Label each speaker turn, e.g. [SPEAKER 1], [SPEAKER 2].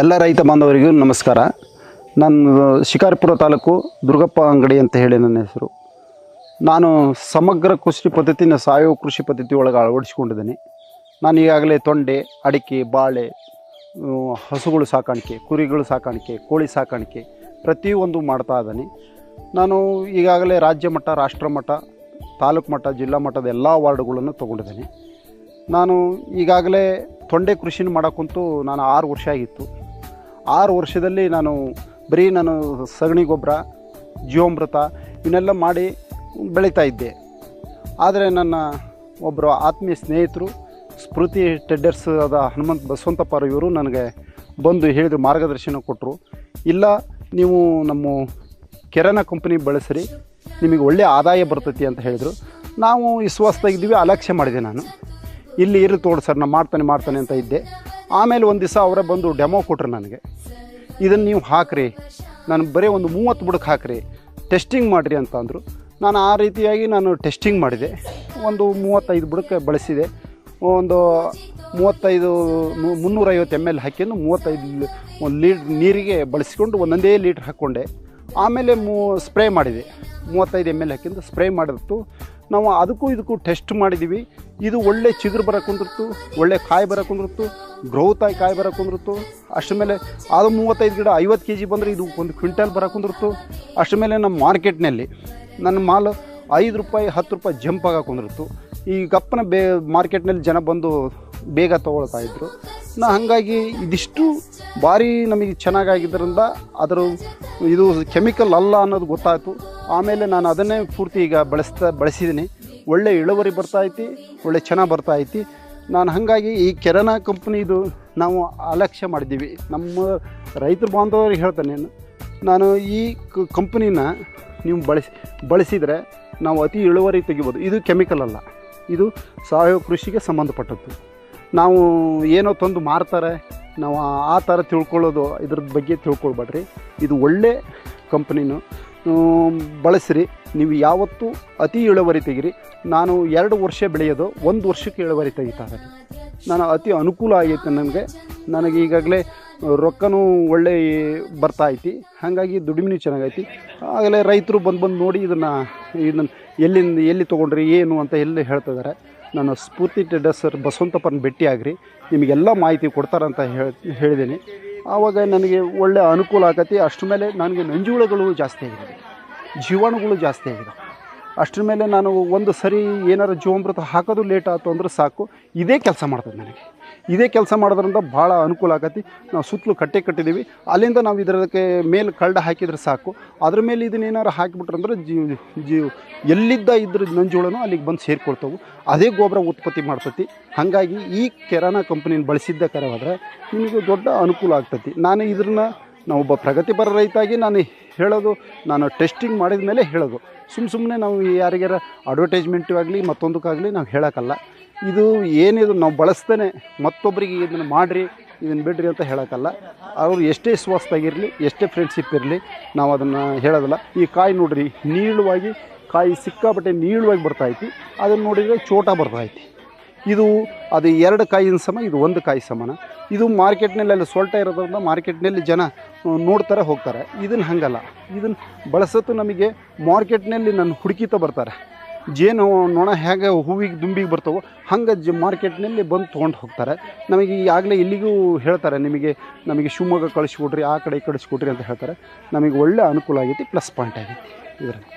[SPEAKER 1] ಎಲ್ಲ ರೈತ ಬಾಂಧವರಿಗೂ ನಮಸ್ಕಾರ. ನಾನು ಶಿಕಾರಿಪುರ ತಾಲೂಕು ದುರ್ಗಪ್ಪ ಅಂಗಡಿ ಅಂತ ಹೇಳಿ ನನ್ನ ಹೆಸರು. ನಾನು ಸಮಗ್ರ ಕೃಷಿ ಪದ್ಧತಿನ ಸಾವಯವ ಕೃಷಿ ಪದ್ಧತಿ ಒಳಗೆ ಅಳವಡಿಸ್ಕೊಂಡಿದ್ದೀನಿ. ನಾನು ಈಗಾಗಲೇ ತೊಂಡೆ, ಅಡಿಕೆ, ಬಾಳೆ ಹಸುಗಳು ಸಾಕಾಣಿಕೆ, ಕುರಿಗಳು ಸಾಕಾಣಿಕೆ, ಕೋಳಿ ಸಾಕಾಣಿಕೆ ಪ್ರತಿಯೊಂದು ಮಾಡ್ತಾ ಇದ್ದೀನಿ. ನಾನು ಈಗಾಗಲೇ ರಾಜ್ಯ ಮಟ್ಟ, ರಾಷ್ಟ್ರ ಮಟ್ಟ, ತಾಲೂಕು ಮಟ್ಟ, ಜಿಲ್ಲಾ ಮಟ್ಟದ ಎಲ್ಲ ವಾರ್ಡ್ಗಳನ್ನು ತೊಗೊಂಡಿದ್ದೀನಿ. ನಾನು ಈಗಾಗಲೇ ತೊಂಡೆ ಕೃಷಿನ ಮಾಡೋಕ್ಕಂತೂ ನಾನು ಆರು ವರ್ಷ ಆಗಿತ್ತು. ಆರು ವರ್ಷದಲ್ಲಿ ನಾನು ಬರೀ ನಾನು ಸಗಣಿ ಗೊಬ್ಬರ, ಜೀವಾಮೃತ ಇವನ್ನೆಲ್ಲ ಮಾಡಿ ಬೆಳೀತಾ ಇದ್ದೆ. ಆದರೆ ನನ್ನ ಒಬ್ಬರು ಆತ್ಮೀಯ ಸ್ನೇಹಿತರು, ಸ್ಮೃತಿ ಟೆಡ್ಡರ್ಸ್ ಆದ ಹನುಮಂತ್ ಬಸವಂತಪ್ಪರು ಇವರು ನನಗೆ ಬಂದು ಹೇಳಿದ್ರು, ಮಾರ್ಗದರ್ಶನ ಕೊಟ್ಟರು ಇಲ್ಲ, ನೀವು ನಮ್ಮ ಕೆರನ ಕಂಪ್ನಿ ಬಳಸ್ರಿ, ನಿಮಗೆ ಒಳ್ಳೆಯ ಆದಾಯ ಬರ್ತೈತಿ ಅಂತ ಹೇಳಿದರು. ನಾವು ವಿಶ್ವಾಸದಾಗಿದ್ದೀವಿ ಅಲಕ್ಷ್ಯ ಮಾಡಿದೆ ನಾನು. ಇಲ್ಲಿ ಇರು ತೋಡು ಸರ್ ನಾನು ಮಾಡ್ತಾನೆ ಮಾಡ್ತಾನೆ ಅಂತ ಇದ್ದೆ. ಆಮೇಲೆ ಒಂದು ದಿವಸ ಅವರೇ ಬಂದು ಡೆಮೋ ಕೊಟ್ಟರು ನನಗೆ. ಇದನ್ನು ನೀವು ಹಾಕ್ರಿ. ನಾನು ಬರೀ ಒಂದು ಮೂವತ್ತು ಬುಡಕ್ಕೆ ಹಾಕ್ರಿ. ಟೆಸ್ಟಿಂಗ್ ಮಾಡಿರಿ ಅಂತ ಅಂದರು. ನಾನು ಆ ರೀತಿಯಾಗಿ ನಾನು ಟೆಸ್ಟಿಂಗ್ ಮಾಡಿದೆ. ಒಂದು ಮೂವತ್ತೈದು ಬುಡಕ್ಕೆ ಬಳಸಿದೆ. ಒಂದು ಮೂವತ್ತೈದು ಮುನ್ನೂರೈವತ್ತು ಎಂ ಎಲ್ ಹಾಕಿದ್ದು ಮೂವತ್ತೈದು ಒಂದು ಲೀಟ್ರ್ ನೀರಿಗೆ ಬಳಸಿಕೊಂಡು ಒಂದೊಂದೇ ಲೀಟ್ರ್ ಹಾಕ್ಕೊಂಡೆ. ಆಮೇಲೆ ಮೂ ಸ್ಪ್ರೇ ಮಾಡಿದೆ. ಮೂವತ್ತೈದು ಎಂ ಎಲ್ ಹಾಕಿಂದು ಸ್ಪ್ರೇ ಮಾಡಿರ್ತು. ನಾವು ಅದಕ್ಕೂ ಇದಕ್ಕೂ ಟೆಸ್ಟ್ ಮಾಡಿದ್ದೀವಿ ಇದು ಒಳ್ಳೆ ಚಿಗುರು ಬರೋಕೊಂಡ್ರಿತ್ತು ಒಳ್ಳೆ ಕಾಯಿ ಬರೋಕೊಂಡ್ರಿತ್ತು ಗ್ರೋತ್ ಆಗಿ ಕಾಯಿ ಕುಂದಿರ್ತು. ಅಷ್ಟ್ರ ಮೇಲೆ ಅದು ಮೂವತ್ತೈದು ಗಿಡ ಐವತ್ತು ಕೆ ಜಿ ಬಂದರೆ ಇದು ಒಂದು ಕ್ವಿಂಟಲ್ ಬರೋಕೊಂಡ್ರಿತ್ತು ಅಷ್ಟ್ರ ಮೇಲೆ ನಮ್ಮ ಮಾರ್ಕೆಟ್ನಲ್ಲಿ ನನ್ನ ಮಾಲು ಐದು ರೂಪಾಯಿ, ಹತ್ತು ರೂಪಾಯಿ ಜಂಪ್ ಆಗಾಕೊಂಡಿರ್ತು ಈ ಗಪ್ಪನ ಬೇ, ಮಾರ್ಕೆಟ್ನಲ್ಲಿ ಜನ ಬಂದು ಬೇಗ ತೊಗೊಳ್ತಾ ಇದ್ರು. ನಾ ಹಾಗಾಗಿ ಇದಿಷ್ಟು ಭಾರಿ ನಮಗೆ ಚೆನ್ನಾಗಾಗಿದ್ದರಿಂದ ಅದರ ಇದು ಕೆಮಿಕಲ್ ಅಲ್ಲ ಅನ್ನೋದು ಗೊತ್ತಾಯಿತು. ಆಮೇಲೆ ನಾನು ಅದನ್ನೇ ಪೂರ್ತಿ ಈಗ ಬಳಸ್ತಾ ಬಳಸಿದ್ದೀನಿ. ಒಳ್ಳೆ ಇಳುವರಿ ಬರ್ತಾ ಐತಿ, ಒಳ್ಳೆ ಚೆನ್ನಾಗಿ ಬರ್ತಾ ಐತಿ. ನಾನು ಹಾಗಾಗಿ ಈ ಕೆರನಾ ಕಂಪ್ನಿದು ನಾವು ಅಲಕ್ಷ್ಯ ಮಾಡಿದ್ದೀವಿ. ನಮ್ಮ ರೈತರ ಬಾಂಧವರಿಗೆ ಹೇಳ್ತೇನೆ ನಾನು. ಈ ಕಂಪ್ನಿನ ನೀವು ಬಳಸಿ ಬಳಸಿದರೆ ನಾವು ಅತಿ ಇಳುವರಿ ತೆಗಿಬೋದು. ಇದು ಕೆಮಿಕಲ್ ಅಲ್ಲ. ಇದು ಸಾವಯವ ಕೃಷಿಗೆ ಸಂಬಂಧಪಟ್ಟದ್ದು. ನಾವು ಏನೋ ತಂದು ಮಾರ್ತಾರೆ, ನಾವು ಆ- ಥರ ತಿಳ್ಕೊಳ್ಳೋದು ಇದ್ರ ಬಗ್ಗೆ ತಿಳ್ಕೊಳ್ಬೇಡ್ರಿ. ಇದು ಒಳ್ಳೆ ಕಂಪ್ನಿನು. ಬಳಸಿರಿ. ನೀವು ಯಾವತ್ತೂ ಅತಿ ಇಳುವರಿ ತೆಗಿರಿ. ನಾನು ಎರಡು ವರ್ಷ ಬೆಳೆಯೋದು, ಒಂದು ವರ್ಷಕ್ಕೆ ಇಳುವರಿ ತೆಗಿತಾ ಇದ್ದೀನಿ ನಾನು ಅತಿ ಅನುಕೂಲ ಆಗೈತೆ ನನಗೆ. ನನಗೆ ಈಗಾಗಲೇ ರೊಕ್ಕನೂ ಒಳ್ಳೆ ಬರ್ತಾ ಐತಿ. ಹಾಗಾಗಿ ದುಡಿಮೆನೂ ಚೆನ್ನಾಗೈತಿ. ಆಗಲೇ ರೈತರು ಬಂದು ಬಂದು ನೋಡಿ ಇದನ್ನು ಇದನ್ನು ಎಲ್ಲಿಂದ ಎಲ್ಲಿ ತೊಗೊಂಡ್ರಿ, ಏನು ಅಂತ ಎಲ್ಲಿ ಹೇಳ್ತಿದ್ದಾರೆ ನಾನು ಸ್ಫೂರ್ತಿ ಟೆಡ್ಡರ್ ಸರ್ ಬಸವಂತಪ್ಪನ ಭೇಟಿ ಆಗ್ರಿ ನಿಮಗೆಲ್ಲ ಮಾಹಿತಿ ಕೊಡ್ತಾರಂತ ಹೇಳಿ ಹೇಳಿದ್ದೀನಿ. ಆವಾಗ ನನಗೆ ಒಳ್ಳೆಯ ಅನುಕೂಲ ಆಗತ್ತೆ ಅಷ್ಟರ ಮೇಲೆ ನನಗೆ ನಂಜುಳಗಳು ಜಾಸ್ತಿ ಆಗಿದೆ ಜೀವಾಣುಗಳು ಜಾಸ್ತಿ ಆಗಿದೆ ಅಷ್ಟರ ಮೇಲೆ ನಾನು ಒಂದು ಸರಿ ಏನಾರು ಜೀವಾಮೃತ ಹಾಕೋದು ಲೇಟ್ ಆಯಿತು ಅಂದ್ರೆ ಸಾಕು. ಇದೇ ಕೆಲಸ ಮಾಡ್ತದೆ ನನಗೆ. ಇದೇ ಕೆಲಸ ಮಾಡೋದ್ರಿಂದ ಭಾಳ ಅನುಕೂಲ ಆಗತ್ತೆ. ನಾವು ಸುತ್ತಲೂ ಕಟ್ಟೆ ಕಟ್ಟಿದ್ದೀವಿ. ಅಲ್ಲಿಂದ ನಾವು ಇದರಕ್ಕೆ ಮೇಲೆ ಕಳ್ಳ ಹಾಕಿದರೆ ಸಾಕು. ಅದ್ರ ಮೇಲೆ ಇದನ್ನ ಏನಾರು ಹಾಕಿಬಿಟ್ರಂದ್ರೆ ಜೀವ ಜೀವ ಎಲ್ಲಿದ್ದ ಇದ್ರ ನಂಜುಳನು ಅಲ್ಲಿಗೆ ಬಂದು ಸೇರಿಕೊಳ್ತವೆ. ಅದೇ ಗೊಬ್ಬರ ಉತ್ಪತ್ತಿ ಮಾಡ್ತತಿ. ಹಾಗಾಗಿ ಈ ಕೆರಾನ ಕಂಪ್ನಿನ ಬಳಸಿದ್ದ ಕರವಾದ್ರೆ ನಿಮಗೆ ದೊಡ್ಡ ಅನುಕೂಲ ಆಗ್ತತಿ. ನಾನು ಇದನ್ನ ನಾವು ಒಬ್ಬ ಪ್ರಗತಿಪರ ರೈತಾಗಿ ನಾನು ಹೇಳೋದು, ನಾನು ಟೆಸ್ಟಿಂಗ್ ಮಾಡಿದ ಮೇಲೆ ಹೇಳೋದು. ಸುಮ್ಮ ಸುಮ್ಮನೆ ನಾವು ಯಾರಿಗಾರ ಅಡ್ವರ್ಟೈಸ್ಮೆಂಟು ಆಗಲಿ ಮತ್ತೊಂದಕ್ಕಾಗಲಿ ನಾವು ಹೇಳೋಕ್ಕಲ್ಲ. ಇದು ಏನಿದು ನಾವು ಬಳಸ್ತೇನೆ ಮತ್ತೊಬ್ಬರಿಗೆ ಇದನ್ನು ಮಾಡಿರಿ ಇದನ್ನು ಬಿಡ್ರಿ ಅಂತ ಹೇಳೋಕ್ಕಲ್ಲ. ಅವರು ಎಷ್ಟೇ ಸ್ವಸ್ಥಾಗಿರಲಿ, ಎಷ್ಟೇ ಫ್ರೆಂಡ್ಶಿಪ್ ಇರಲಿ, ನಾವು ಅದನ್ನು ಹೇಳೋದಿಲ್ಲ. ಈ ಕಾಯಿ ನೋಡ್ರಿ, ನೀಳವಾಗಿ, ಕಾಯಿ ಸಿಕ್ಕಾಪಟ್ಟೆ ನೀಳವಾಗಿ ಬರ್ತಾಯಿತಿ ಅದನ್ನು ನೋಡಿದರೆ ಚೋಟ ಬರ್ತಾಯಿತಿ ಇದು ಅದು ಎರಡು ಕಾಯಿನ ಸಮ, ಇದು ಒಂದು ಕಾಯಿ ಸಮಾನ. ಇದು ಮಾರ್ಕೆಟ್ನಲ್ಲಿ ಅಲ್ಲಿ ಸೊಲ್ಟ ಇರೋದ್ರಿಂದ ಮಾರ್ಕೆಟ್ನಲ್ಲಿ ಜನ ನೋಡ್ತಾರೆ, ಹೋಗ್ತಾರೆ. ಇದನ್ನು ಹಾಗಲ್ಲ. ಇದನ್ನು ಬಳಸತ್ತು ನಮಗೆ ಮಾರ್ಕೆಟ್ನಲ್ಲಿ ನನ್ನ ಹುಡುಕಿತ ಬರ್ತಾರೆ. ಜೇನು ನೊಣ ಹೇಗೆ ಹೂವಿಗೆ ದುಂಬಿಗೆ ಬರ್ತಾವೋ ಹಂಗೆ ಜ ಮಾರ್ಕೆಟ್ನಲ್ಲಿ ಬಂದು ತೊಗೊಂಡು ಹೋಗ್ತಾರೆ. ನಮಗೆ ಈಗಾಗಲೇ ಇಲ್ಲಿಗೂ ಹೇಳ್ತಾರೆ, ನಿಮಗೆ ನಮಗೆ ಶಿವಮೊಗ್ಗ ಕಳಿಸ್ಕೊಡ್ರಿ, ಆ ಕಡೆ ಕಳಿಸ್ಕೊಡ್ರಿ ಅಂತ ಹೇಳ್ತಾರೆ. ನಮಗೆ ಒಳ್ಳೆ ಅನುಕೂಲ ಆಗೈತಿ, ಪ್ಲಸ್ ಪಾಯಿಂಟ್ ಆಗೈತಿ ಇದರಲ್ಲಿ.